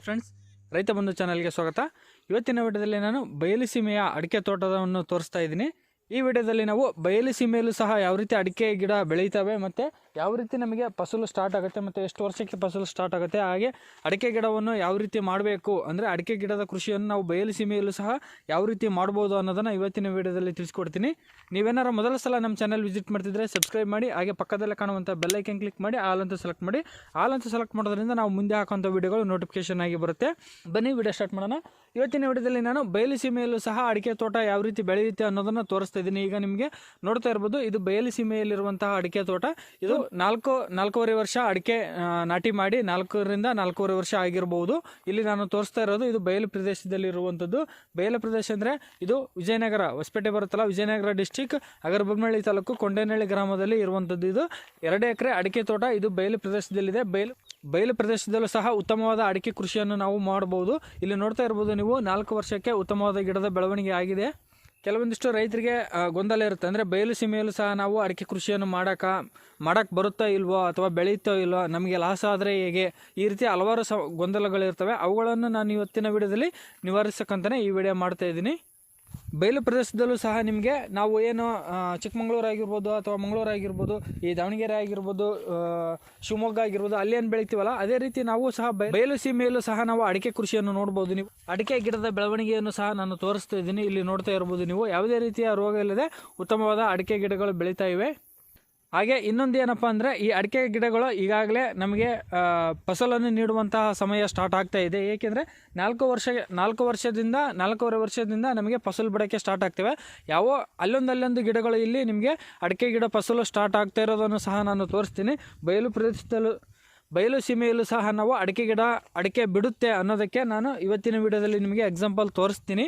Friends ರೈತ ಬಂಧು ಚಾನಲ್ಗೆ ಸ್ವಾಗತ. ಇವತ್ತಿನ ವಿಡಿಯೋದಲ್ಲಿ ನಾನು ಬಯಲು ಸೀಮೆಯ ಅಡಿಕೆ ತೋಟವನ್ನು ತೋರಿಸ್ತಾ ಇದ್ದೀನಿ. ಈ ವಿಡಿಯೋದಲ್ಲಿ ನಾವು ಬಯಲು ಸೀಮೆಯಲ್ಲೂ ಸಹ ಯಾವ ರೀತಿ ಅಡಿಕೆ ಗಿಡ ಬೆಳೀತವೆ ಮತ್ತು ಯಾವ ರೀತಿ ನಮಗೆ ಫಸಲು ಸ್ಟಾರ್ಟ್ ಆಗುತ್ತೆ ಮತ್ತು ಎಷ್ಟು ವರ್ಷಕ್ಕೆ ಫಸಲು ಸ್ಟಾರ್ಟ್ ಆಗುತ್ತೆ, ಹಾಗೆ ಅಡಿಕೆ ಗಿಡವನ್ನು ಯಾವ ರೀತಿ ಮಾಡಬೇಕು ಅಂದರೆ ಅಡಿಕೆ ಗಿಡದ ಕೃಷಿಯನ್ನು ನಾವು ಬಯಲು ಸೀಮೆಯಲ್ಲೂ ಸಹ ಯಾವ ರೀತಿ ಮಾಡ್ಬೋದು ಅನ್ನೋದನ್ನು ಇವತ್ತಿನ ವಿಡಿಯೋದಲ್ಲಿ ತಿಳಿಸ್ಕೊಡ್ತೀನಿ. ನೀವೇನಾರ ಮೊದಲ ಸಲ ನಮ್ಮ ಚಾನಲ್ ವಿಸಿಟ್ ಮಾಡ್ತಿದ್ರೆ ಸಬ್ಸ್ಕ್ರೈಬ್ ಮಾಡಿ, ಹಾಗೆ ಪಕ್ಕದಲ್ಲೇ ಕಾಣುವಂಥ ಬೆಲ್ಲೈಕನ್ ಕ್ಲಿಕ್ ಮಾಡಿ, ಆಲ್ ಅಂತ ಸೆಲೆಕ್ಟ್ ಮಾಡಿ. ಆಲ್ ಅಂತ ಸೆಲೆಕ್ಟ್ ಮಾಡೋದ್ರಿಂದ ನಾವು ಮುಂದೆ ಹಾಕುವಂಥ ವಿಡಿಯೋಗಳು ನೋಟಿಫಿಕೇಶನ್ ಆಗಿ ಬರುತ್ತೆ. ಬನ್ನಿ, ವಿಡಿಯೋ ಸ್ಟಾರ್ಟ್ ಮಾಡೋಣ. ಇವತ್ತಿನ ವಿಡಿಯೋದಲ್ಲಿ ನಾನು ಬಯಲು ಸೀಮೆಯಲ್ಲೂ ಸಹ ಅಡಿಕೆ ತೋಟ ಯಾವ ರೀತಿ ಬೆಳೆಯುತ್ತೆ ಅನ್ನೋದನ್ನು ತೋರಿಸ್ತಾ ಇದ್ದೀನಿ. ಈಗ ನಿಮಗೆ ನೋಡ್ತಾ ಇರ್ಬೋದು, ಇದು ಬಯಲು ಸೀಮೆಯಲ್ಲಿರುವಂತಹ ಅಡಿಕೆ ತೋಟ. ಇದು ನಾಲ್ಕು, ನಾಲ್ಕೂವರೆ ವರ್ಷ ಅಡಿಕೆ ನಾಟಿ ಮಾಡಿ ನಾಲ್ಕರಿಂದ ನಾಲ್ಕೂವರೆ ವರ್ಷ ಆಗಿರಬಹುದು ಇಲ್ಲಿ ನಾನು ತೋರಿಸ್ತಾ ಇರೋದು ಇದು ಬಯಲು ಪ್ರದೇಶದಲ್ಲಿ ಇರುವಂಥದ್ದು ಬಯಲು ಪ್ರದೇಶ ಅಂದರೆ ಇದು ವಿಜಯನಗರ ಹೊಸಪೇಟೆ ಬರುತ್ತಲ್ಲ, ವಿಜಯನಗರ ಡಿಸ್ಟಿಕ್ ಅಗರಬೊಮ್ಮಳ್ಳಿ ತಾಲೂಕು ಕೊಂಡೇನಹಳ್ಳಿ ಗ್ರಾಮದಲ್ಲಿ ಇರುವಂಥದ್ದು ಇದು. ಎರಡು ಎಕರೆ ಅಡಿಕೆ ತೋಟ ಇದು ಬಯಲು ಪ್ರದೇಶದಲ್ಲಿದೆ. ಬಯಲು ಬಯಲು ಪ್ರದೇಶದಲ್ಲೂ ಸಹ ಉತ್ತಮವಾದ ಅಡಿಕೆ ಕೃಷಿಯನ್ನು ನಾವು ಮಾಡಬಹುದು. ಇಲ್ಲಿ ನೋಡ್ತಾ ಇರ್ಬೋದು ನೀವು ನಾಲ್ಕು ವರ್ಷಕ್ಕೆ ಉತ್ತಮವಾದ ಗಿಡದ ಬೆಳವಣಿಗೆ ಆಗಿದೆ. ಕೆಲವೊಂದಿಷ್ಟು ರೈತರಿಗೆ ಗೊಂದಲ ಇರುತ್ತೆ. ಅಂದರೆ ಬಯಲು ಸೀಮೆಯಲ್ಲೂ ಸಹ ನಾವು ಅಡಿಕೆ ಕೃಷಿಯನ್ನು ಮಾಡೋಕೆ ಮಾಡೋಕ್ಕೆ ಬರುತ್ತೋ ಇಲ್ವೋ ಅಥವಾ ಬೆಳೆಯುತ್ತೋ ಇಲ್ವೋ ನಮಗೆ ಲಾಸ್ ಆದರೆ ಹೇಗೆ, ಈ ರೀತಿ ಹಲವಾರು ಸ ಗೊಂದಲಗಳಿರ್ತವೆ. ಅವುಗಳನ್ನು ನಾನು ಇವತ್ತಿನ ವಿಡಿಯೋದಲ್ಲಿ ನಿವಾರಿಸಕ್ಕಂತಲೇ ಈ ವಿಡಿಯೋ ಮಾಡ್ತಾ ಇದ್ದೀನಿ. ಬಯಲು ಪ್ರದೇಶದಲ್ಲೂ ಸಹ ನಿಮಗೆ ನಾವು ಏನು ಚಿಕ್ಕಮಂಗ್ಳೂರು ಆಗಿರ್ಬೋದು ಅಥವಾ ಮಂಗಳೂರು ಆಗಿರ್ಬೋದು, ಈ ದಾವಣಗೆರೆ ಆಗಿರ್ಬೋದು ಶಿವಮೊಗ್ಗ ಆಗಿರ್ಬೋದು, ಅಲ್ಲಿ ಏನು ಬೆಳಿತೀವಲ್ಲ, ಅದೇ ರೀತಿ ನಾವು ಸಹ ಬಯ- ಬಯಲು ಸೀಮೆಯಲ್ಲೂ ಸಹ ನಾವು ಅಡಿಕೆ ಕೃಷಿಯನ್ನು ನೋಡ್ಬೋದು ನೀವು. ಅಡಿಕೆ, ಗಿಡದ ಬೆಳವಣಿಗೆಯನ್ನು ಸಹ ನಾನು ತೋರಿಸ್ತಾ ಇದ್ದೀನಿ. ಇಲ್ಲಿ ನೋಡ್ತಾ ಇರ್ಬೋದು ನೀವು. ಯಾವುದೇ ರೀತಿಯ ರೋಗ ಇಲ್ಲದೆ ಉತ್ತಮವಾದ ಅಡಿಕೆ ಗಿಡಗಳು ಬೆಳೀತಾ ಇವೆ. ಹಾಗೆ ಇನ್ನೊಂದು ಏನಪ್ಪ ಅಂದರೆ ಈ ಅಡಿಕೆ ಗಿಡಗಳು ಈಗಾಗಲೇ ನಮಗೆ ಫಸಲನ್ನು ನೀಡುವಂತಹ ಸಮಯ ಸ್ಟಾರ್ಟ್ ಆಗ್ತಾ ಇದೆ. ಏಕೆಂದರೆ ನಾಲ್ಕು ವರ್ಷ, ನಾಲ್ಕು ವರ್ಷದಿಂದ, ನಾಲ್ಕೂವರೆ ವರ್ಷದಿಂದ ನಮಗೆ ಫಸಲು ಬಿಡೋಕ್ಕೆ ಸ್ಟಾರ್ಟ್ ಆಗ್ತವೆ. ಯಾವ, ಅಲ್ಲೊಂದು ಅಲ್ಲೊಂದು ಗಿಡಗಳು ಇಲ್ಲಿ ನಿಮಗೆ ಅಡಿಕೆ ಗಿಡ ಫಸಲು ಸ್ಟಾರ್ಟ್ ಆಗ್ತಾ ಇರೋದನ್ನು ಸಹ ನಾನು ತೋರಿಸ್ತೀನಿ. ಬಯಲು ಪ್ರದೇಶದಲ್ಲೂ, ಬಯಲು ಸೀಮೆಯಲ್ಲೂ ಸಹ ನಾವು ಅಡಿಕೆ ಗಿಡ, ಅಡಿಕೆ ಬಿಡುತ್ತೆ ಅನ್ನೋದಕ್ಕೆ ನಾನು ಇವತ್ತಿನ ವಿಡಿಯೋದಲ್ಲಿ ನಿಮಗೆ ಎಕ್ಸಾಂಪಲ್ ತೋರಿಸ್ತೀನಿ.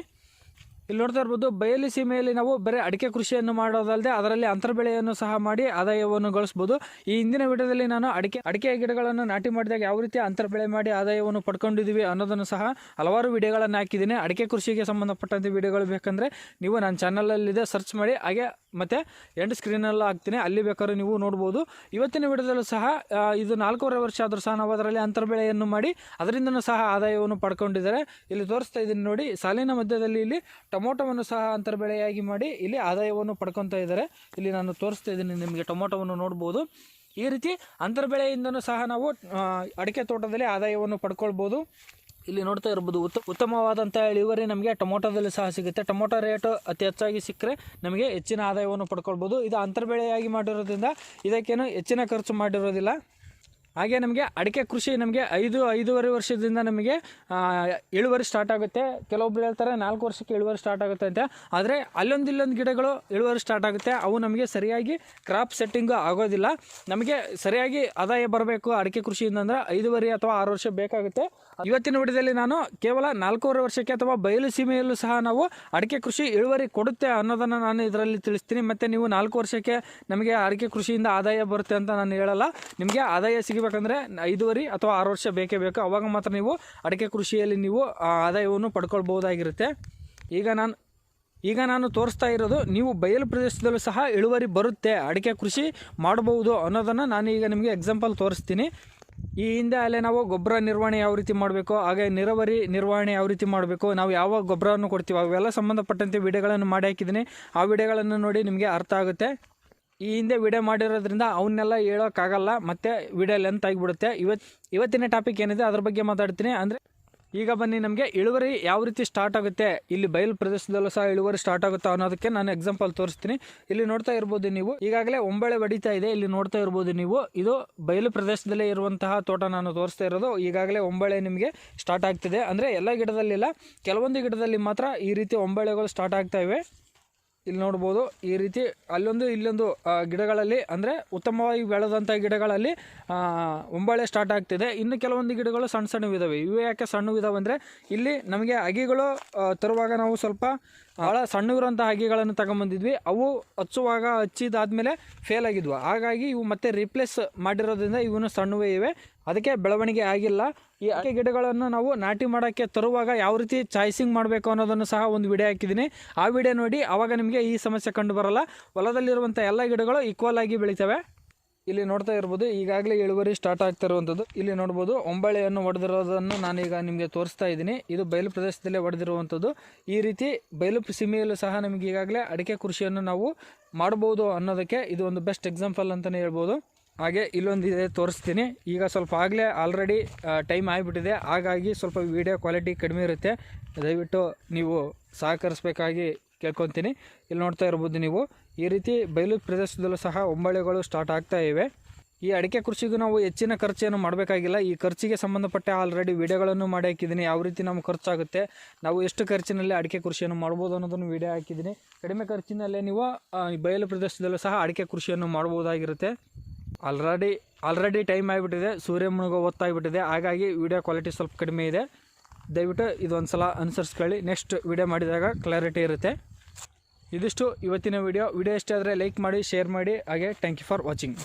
ಇಲ್ಲಿ ನೋಡ್ತಾ ಇರ್ಬೋದು, ಬಯಲು ಸೀಮೆಯಲ್ಲಿ ನಾವು ಬರೀ ಅಡಿಕೆ ಕೃಷಿಯನ್ನು ಮಾಡೋದಲ್ಲದೆ ಅದರಲ್ಲಿ ಅಂತರ ಬೆಳೆಯನ್ನು ಸಹ ಮಾಡಿ ಆದಾಯವನ್ನು ಗಳಿಸ್ಬೋದು. ಈ ಹಿಂದಿನ ವಿಡಿಯೋದಲ್ಲಿ ನಾನು ಅಡಿಕೆ ಅಡಿಕೆ ಗಿಡಗಳನ್ನು ನಾಟಿ ಮಾಡಿದಾಗ ಯಾವ ರೀತಿ ಅಂತರ ಬೆಳೆ ಮಾಡಿ ಆದಾಯವನ್ನು ಪಡ್ಕೊಂಡಿದ್ದೀವಿ ಅನ್ನೋದನ್ನು ಸಹ ಹಲವಾರು ವಿಡಿಯೋಗಳನ್ನು ಹಾಕಿದ್ದೀನಿ. ಅಡಿಕೆ ಕೃಷಿಗೆ ಸಂಬಂಧಪಟ್ಟಂತೆ ವಿಡಿಯೋಗಳು ಬೇಕಂದರೆ ನೀವು ನನ್ನ ಚಾನಲಲ್ಲಿದೆ ಸರ್ಚ್ ಮಾಡಿ, ಹಾಗೆ ಮತ್ತು ಎಂಡ್ ಸ್ಕ್ರೀನೆಲ್ಲ ಹಾಕ್ತೀನಿ. ಅಲ್ಲಿ ಬೇಕಾದ್ರೆ ನೀವು ನೋಡ್ಬೋದು. ಇವತ್ತಿನ ವಿಡಿಯೋದಲ್ಲೂ ಸಹ ಇದು ನಾಲ್ಕೂವರೆ ವರ್ಷ ಆದರೂ ಸಹ ನಾವು ಅದರಲ್ಲಿ ಅಂತರ್ಬೆಳೆಯನ್ನು ಮಾಡಿ, ಅದರಿಂದನೂ ಸಹ ಆದಾಯವನ್ನು ಪಡ್ಕೊಂಡಿದ್ದಾರೆ. ಇಲ್ಲಿ ತೋರಿಸ್ತಾ ಇದ್ದೀನಿ ನೋಡಿ, ಸಾಲಿನ ಮಧ್ಯದಲ್ಲಿ ಇಲ್ಲಿ ಟೊಮೊಟೊವನ್ನು ಸಹ ಅಂತರ್ಬೆಳೆಯಾಗಿ ಮಾಡಿ ಇಲ್ಲಿ ಆದಾಯವನ್ನು ಪಡ್ಕೊತಾ ಇದ್ದಾರೆ. ಇಲ್ಲಿ ನಾನು ತೋರಿಸ್ತಾ ಇದ್ದೀನಿ, ನಿಮಗೆ ಟೊಮೊಟೊವನ್ನು ನೋಡ್ಬೋದು. ಈ ರೀತಿ ಅಂತರ್ಬೆಳೆಯಿಂದನೂ ಸಹ ನಾವು ಅಡಿಕೆ ತೋಟದಲ್ಲಿ ಆದಾಯವನ್ನು ಪಡ್ಕೊಳ್ಬೋದು. ಇಲ್ಲಿ ನೋಡ್ತಾ ಇರ್ಬೋದು, ಉತ್ತ ಉತ್ತಮವಾದಂಥ ಇಳುವರಿ ನಮಗೆ ಟೊಮೊಟೊದಲ್ಲಿ ಸಹ ಸಿಗುತ್ತೆ. ಟೊಮೊಟೊ ರೇಟು ಅತಿ ಹೆಚ್ಚಾಗಿ ಸಿಕ್ಕರೆ ನಮಗೆ ಹೆಚ್ಚಿನ ಆದಾಯವನ್ನು ಪಡ್ಕೊಳ್ಬೋದು. ಇದು ಅಂತರ್ಬೆಳೆಯಾಗಿ ಮಾಡಿರೋದ್ರಿಂದ ಇದಕ್ಕೇನು ಹೆಚ್ಚಿನ ಖರ್ಚು ಮಾಡಿರೋದಿಲ್ಲ. ಹಾಗೆ ನಮಗೆ ಅಡಿಕೆ ಕೃಷಿ ನಮಗೆ ಐದು, ಐದೂವರೆ ವರ್ಷದಿಂದ ನಮಗೆ ಇಳುವರಿ ಸ್ಟಾರ್ಟ್ ಆಗುತ್ತೆ. ಕೆಲವೊಬ್ರು ಹೇಳ್ತಾರೆ ನಾಲ್ಕು ವರ್ಷಕ್ಕೆ ಇಳುವರಿ ಸ್ಟಾರ್ಟ್ ಆಗುತ್ತೆ ಅಂತ. ಆದರೆ ಅಲ್ಲೊಂದು ಇಲ್ಲೊಂದು ಗಿಡಗಳು ಇಳುವರಿ ಸ್ಟಾರ್ಟ್ ಆಗುತ್ತೆ. ಅವು ನಮಗೆ ಸರಿಯಾಗಿ ಕ್ರಾಪ್ ಸೆಟ್ಟಿಂಗು ಆಗೋದಿಲ್ಲ. ನಮಗೆ ಸರಿಯಾಗಿ ಆದಾಯ ಬರಬೇಕು ಅಡಿಕೆ ಕೃಷಿಯಿಂದ ಅಂದರೆ ಐದೂವರೆ ಅಥವಾ ಆರು ವರ್ಷ ಬೇಕಾಗುತ್ತೆ. ಇವತ್ತಿನ ವಿಡಿಯೋದಲ್ಲಿ ನಾನು ಕೇವಲ ನಾಲ್ಕೂವರೆ ವರ್ಷಕ್ಕೆ ಅಥವಾ ಬಯಲು ಸೀಮೆಯಲ್ಲೂ ಸಹ ನಾವು ಅಡಿಕೆ ಕೃಷಿ ಇಳುವರಿ ಕೊಡುತ್ತೆ ಅನ್ನೋದನ್ನು ನಾನು ಇದರಲ್ಲಿ ತಿಳಿಸ್ತೀನಿ. ಮತ್ತು ನೀವು ನಾಲ್ಕು ವರ್ಷಕ್ಕೆ ನಮಗೆ ಅಡಿಕೆ ಕೃಷಿಯಿಂದ ಆದಾಯ ಬರುತ್ತೆ ಅಂತ ನಾನು ಹೇಳಲ್ಲ. ನಿಮಗೆ ಆದಾಯ ಸಿಗಬೇಕಂದ್ರೆ ಐದುವರೆ ಅಥವಾ ಆರು ವರ್ಷ ಬೇಕೇ ಬೇಕು. ಅವಾಗ ಮಾತ್ರ ನೀವು ಅಡಿಕೆ ಕೃಷಿಯಲ್ಲಿ ನೀವು ಆದಾಯವನ್ನು ಪಡ್ಕೊಳ್ಬೋದಾಗಿರುತ್ತೆ ಈಗ ನಾನು ಈಗ ನಾನು ತೋರಿಸ್ತಾ ಇರೋದು, ನೀವು ಬಯಲು ಪ್ರದೇಶದಲ್ಲೂ ಸಹ ಇಳುವರಿ ಬರುತ್ತೆ, ಅಡಿಕೆ ಕೃಷಿ ಮಾಡಬಹುದು ಅನ್ನೋದನ್ನು ನಾನು ಈಗ ನಿಮಗೆ ಎಕ್ಸಾಂಪಲ್ ತೋರಿಸ್ತೀನಿ. ಈ ಹಿಂದೆ ಅಲ್ಲೇ ನಾವು ಗೊಬ್ಬರ ನಿರ್ವಹಣೆ ಯಾವ ರೀತಿ ಮಾಡಬೇಕು, ಹಾಗೆ ನೀರಾವರಿ ನಿರ್ವಹಣೆ ಯಾವ ರೀತಿ ಮಾಡಬೇಕು, ನಾವು ಯಾವ ಗೊಬ್ಬರವನ್ನು ಕೊಡ್ತೀವಿ, ಅವೆಲ್ಲ ಸಂಬಂಧಪಟ್ಟಂತೆ ವಿಡಿಯೋಗಳನ್ನು ಮಾಡಿ ಹಾಕಿದ್ದೀನಿ. ಆ ವಿಡಿಯೋಗಳನ್ನು ನೋಡಿ ನಿಮಗೆ ಅರ್ಥ ಆಗುತ್ತೆ. ಈ ಹಿಂದೆ ವಿಡಿಯೋ ಮಾಡಿರೋದ್ರಿಂದ ಅವನ್ನೆಲ್ಲ ಹೇಳೋಕ್ಕಾಗಲ್ಲ ಮತ್ತು ವಿಡಿಯೋ ಲೆಂತ್ ಆಗಿಬಿಡುತ್ತೆ. ಇವತ್ತು ಇವತ್ತಿನ ಟಾಪಿಕ್ ಏನಿದೆ ಅದ್ರ ಬಗ್ಗೆ ಮಾತಾಡ್ತೀನಿ. ಅಂದರೆ ಈಗ ಬನ್ನಿ ನಮಗೆ ಇಳುವರಿ ಯಾವ ರೀತಿ ಸ್ಟಾರ್ಟ್ ಆಗುತ್ತೆ. ಇಲ್ಲಿ ಬಯಲು ಪ್ರದೇಶದಲ್ಲೂ ಸಹ ಇಳುವರಿ ಸ್ಟಾರ್ಟ್ ಆಗುತ್ತೆ ಅನ್ನೋದಕ್ಕೆ ನಾನು ಎಕ್ಸಾಂಪಲ್ ತೋರಿಸ್ತೀನಿ. ಇಲ್ಲಿ ನೋಡ್ತಾ ಇರ್ಬೋದು ನೀವು, ಈಗಾಗಲೇ ಒಂಬಳೆ ಬಡಿತಾ ಇದೆ. ಇಲ್ಲಿ ನೋಡ್ತಾ ಇರ್ಬೋದು ನೀವು, ಇದು ಬಯಲು ಪ್ರದೇಶದಲ್ಲೇ ಇರುವಂತಹ ತೋಟ ನಾನು ತೋರಿಸ್ತಾ ಇರೋದು. ಈಗಾಗಲೇ ಒಂಬಳೆ ನಿಮಗೆ ಸ್ಟಾರ್ಟ್ ಆಗ್ತಿದೆ. ಅಂದರೆ ಎಲ್ಲ ಗಿಡದಲ್ಲಿಲ್ಲ, ಕೆಲವೊಂದು ಗಿಡದಲ್ಲಿ ಮಾತ್ರ ಈ ರೀತಿ ಒಂಬಳೆಗಳು ಸ್ಟಾರ್ಟ್ ಆಗ್ತಾ ಇವೆ. ಇಲ್ಲಿ ನೋಡ್ಬೋದು, ಈ ರೀತಿ ಅಲ್ಲೊಂದು ಇಲ್ಲೊಂದು ಗಿಡಗಳಲ್ಲಿ, ಅಂದರೆ ಉತ್ತಮವಾಗಿ ಬೆಳೆದಂಥ ಗಿಡಗಳಲ್ಲಿ ಒಂಬಾಳೆ ಸ್ಟಾರ್ಟ್ ಆಗ್ತಿದೆ. ಇನ್ನು ಕೆಲವೊಂದು ಗಿಡಗಳು ಸಣ್ಣ ಸಣ್ಣವಿದ್ದಾವೆ ಇವು ಯಾಕೆ ಸಣ್ಣವಿದ್ದಾವೆ ಅಂದರೆ, ಇಲ್ಲಿ ನಮಗೆ ಅಗಿಗಳು ತರುವಾಗ ನಾವು ಸ್ವಲ್ಪ ಭಾಳ ಸಣ್ಣವಿರುವಂಥ ಅಗಿಗಳನ್ನು ತಗೊಂಬಂದಿದ್ವಿ. ಅವು ಹಚ್ಚುವಾಗ ಹಚ್ಚಿದಾದ್ಮೇಲೆ ಫೇಲ್ ಆಗಿದ್ವು. ಹಾಗಾಗಿ ಇವು ಮತ್ತೆ ರಿಪ್ಲೇಸ್ ಮಾಡಿರೋದ್ರಿಂದ ಇವನು ಸಣ್ಣವೇ ಇವೆ. ಅದಕ್ಕೆ ಬೆಳವಣಿಗೆ ಆಗಿಲ್ಲ. ಈ ಅಡಿಕೆ ಗಿಡಗಳನ್ನು ನಾವು ನಾಟಿ ಮಾಡೋಕ್ಕೆ ತರುವಾಗ ಯಾವ ರೀತಿ ಚಾಯ್ಸಿಂಗ್ ಮಾಡಬೇಕು ಅನ್ನೋದನ್ನು ಸಹ ಒಂದು ವಿಡಿಯೋ ಹಾಕಿದ್ದೀನಿ. ಆ ವಿಡಿಯೋ ನೋಡಿ ಆವಾಗ ನಿಮಗೆ ಈ ಸಮಸ್ಯೆ ಕಂಡು ಬರಲ್ಲ. ಹೊಲದಲ್ಲಿರುವಂಥ ಎಲ್ಲ ಗಿಡಗಳು ಈಕ್ವಲ್ ಆಗಿ ಬೆಳಿತವೆ. ಇಲ್ಲಿ ನೋಡ್ತಾ ಇರ್ಬೋದು, ಈಗಾಗಲೇ ಇಳುವರಿ ಸ್ಟಾರ್ಟ್ ಆಗ್ತಾ ಇರುವಂಥದ್ದು. ಇಲ್ಲಿ ನೋಡ್ಬೋದು, ಒಂಬಳೆಯನ್ನು ಹೊಡೆದಿರೋದನ್ನು ನಾನೀಗ ನಿಮಗೆ ತೋರಿಸ್ತಾ ಇದ್ದೀನಿ. ಇದು ಬಯಲು ಪ್ರದೇಶದಲ್ಲೇ ಹೊಡೆದಿರುವಂಥದ್ದು ಈ ರೀತಿ ಬಯಲು ಸೀಮೆಯಲ್ಲೂ ಸಹ ನಮಗೆ ಈಗಾಗಲೇ ಅಡಿಕೆ ಕೃಷಿಯನ್ನು ನಾವು ಮಾಡ್ಬೋದು ಅನ್ನೋದಕ್ಕೆ ಇದು ಒಂದು ಬೆಸ್ಟ್ ಎಕ್ಸಾಂಪಲ್ ಅಂತಲೇ ಹೇಳ್ಬೋದು. ಹಾಗೆ ಇಲ್ಲೊಂದು ಇದೆ ತೋರಿಸ್ತೀನಿ. ಈಗ ಸ್ವಲ್ಪ ಆಗಲೇ ಆಲ್ರೆಡಿ ಟೈಮ್ ಆಗಿಬಿಟ್ಟಿದೆ. ಹಾಗಾಗಿ ಸ್ವಲ್ಪ ವಿಡಿಯೋ ಕ್ವಾಲಿಟಿ ಕಡಿಮೆ ಇರುತ್ತೆ. ದಯವಿಟ್ಟು ನೀವು ಸಹಕರಿಸಬೇಕಾಗಿ ಕೇಳ್ಕೊತೀನಿ. ಇಲ್ಲಿ ನೋಡ್ತಾ ಇರ್ಬೋದು ನೀವು. ಈ ರೀತಿ ಬಯಲು ಪ್ರದೇಶದಲ್ಲೂ ಸಹ ಒಂಬಳೆಗಳು ಸ್ಟಾರ್ಟ್ ಆಗ್ತಾ ಇವೆ. ಈ ಅಡಿಕೆ ಕೃಷಿಗೂ ನಾವು ಹೆಚ್ಚಿನ ಖರ್ಚೇನು ಮಾಡಬೇಕಾಗಿಲ್ಲ. ಈ ಖರ್ಚಿಗೆ ಸಂಬಂಧಪಟ್ಟ ಆಲ್ರೆಡಿ ವಿಡಿಯೋಗಳನ್ನು ಮಾಡಿ ಹಾಕಿದ್ದೀನಿ. ಯಾವ ರೀತಿ ನಮ್ಗೆ ಖರ್ಚಾಗುತ್ತೆ, ನಾವು ಎಷ್ಟು ಖರ್ಚಿನಲ್ಲಿ ಅಡಿಕೆ ಕೃಷಿಯನ್ನು ಮಾಡ್ಬೋದು ಅನ್ನೋದನ್ನು ವಿಡಿಯೋ ಹಾಕಿದ್ದೀನಿ. ಕಡಿಮೆ ಖರ್ಚಿನಲ್ಲೇ ನೀವು ಬಯಲು ಪ್ರದೇಶದಲ್ಲೂ ಸಹ ಅಡಿಕೆ ಕೃಷಿಯನ್ನು ಮಾಡ್ಬೋದಾಗಿರುತ್ತೆ. ಆಲ್ರೆಡಿ ಆಲ್ರೆಡಿ ಟೈಮ್ ಆಗಿಬಿಟ್ಟಿದೆ. ಸೂರ್ಯ ಮುಳುಗೋ ಹೊತ್ತಾಗಿಬಿಟ್ಟಿದೆ ಹಾಗಾಗಿ ವಿಡಿಯೋ ಕ್ವಾಲಿಟಿ ಸ್ವಲ್ಪ ಕಡಿಮೆ ಇದೆ. ದಯವಿಟ್ಟು ಇದೊಂದು ಸಲ ಅನುಸರಿಸ್ಕೊಳ್ಳಿ. ನೆಕ್ಸ್ಟ್ ವಿಡಿಯೋ ಮಾಡಿದಾಗ ಕ್ಲಾರಿಟಿ ಇರುತ್ತೆ. ಇದಿಷ್ಟು ಇವತ್ತಿನ ವಿಡಿಯೋ. ವಿಡಿಯೋ ಇಷ್ಟ ಆದರೆ ಲೈಕ್ ಮಾಡಿ, ಶೇರ್ ಮಾಡಿ. ಹಾಗೆ ಥ್ಯಾಂಕ್ ಯು ಫಾರ್ ವಾಚಿಂಗ್